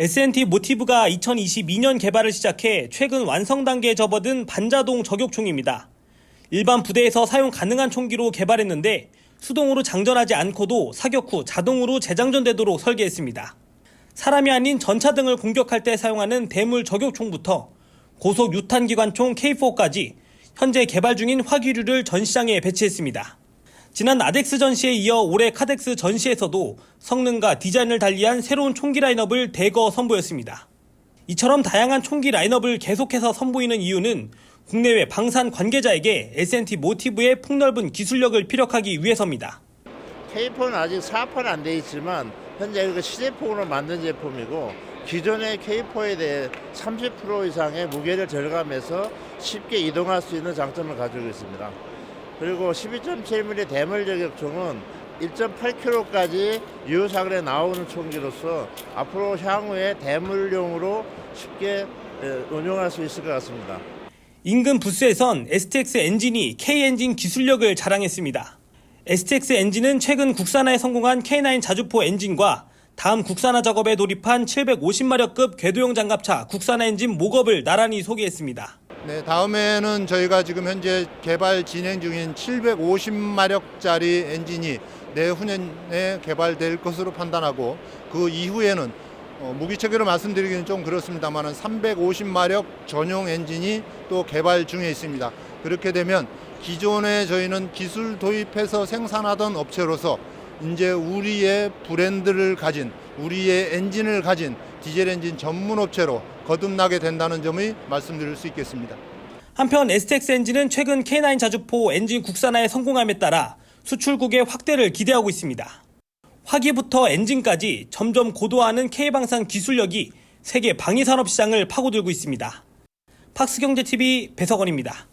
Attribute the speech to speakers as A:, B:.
A: S&T 모티브가 2022년 개발을 시작해 최근 완성 단계에 접어든 반자동 저격총입니다. 일반 부대에서 사용 가능한 총기로 개발했는데 수동으로 장전하지 않고도 사격 후 자동으로 재장전되도록 설계했습니다. 사람이 아닌 전차 등을 공격할 때 사용하는 대물 저격총부터 고속 유탄기관총 K4까지 현재 개발 중인 화기류를 전 시장에 배치했습니다. 지난 아덱스 전시에 이어 올해 카덱스 전시에서도 성능과 디자인을 달리한 새로운 총기 라인업을 대거 선보였습니다. 이처럼 다양한 총기 라인업을 계속해서 선보이는 이유는 국내외 방산 관계자에게 S&T 모티브의 폭넓은 기술력을 피력하기 위해서입니다.
B: K4는 아직 사업화는 안돼 있지만 현재 이거 시제품으로 만든 제품이고 기존의 K4에 대해 30% 이상의 무게를 절감해서 쉽게 이동할 수 있는 장점을 가지고 있습니다. 그리고 12.7mm 대물 저격총은 1.8kg까지 유효사거리에 나오는 총기로서 앞으로 향후에 대물용으로 쉽게 에, 운용할 수 있을 것 같습니다.
A: 인근 부스에선 STX 엔진이 K 엔진 기술력을 자랑했습니다. STX 엔진은 최근 국산화에 성공한 K9 자주포 엔진과 다음 국산화 작업에 돌입한 750마력급 궤도형 장갑차 국산화 엔진 목업을 나란히 소개했습니다.
C: 네, 다음에는 저희가 지금 현재 개발 진행 중인 750마력짜리 엔진이 내후년에 개발될 것으로 판단하고 그 이후에는 어, 무기체계로 말씀드리기는 좀 그렇습니다만 350마력 전용 엔진이 또 개발 중에 있습니다. 그렇게 되면 기존에 저희는 기술 도입해서 생산하던 업체로서 이제 우리의 브랜드를 가진 우리의 엔진을 가진 디젤 엔진 전문 업체로 거듭나게 된다는 점을 말씀드릴 수 있겠습니다.
A: 한편 STX 엔진은 최근 K9 자주포 엔진 국산화에 성공함에 따라 수출국의 확대를 기대하고 있습니다. 화기부터 엔진까지 점점 고도화하는 K방산 기술력이 세계 방위산업 시장을 파고들고 있습니다. 팍스경제TV 배석원입니다.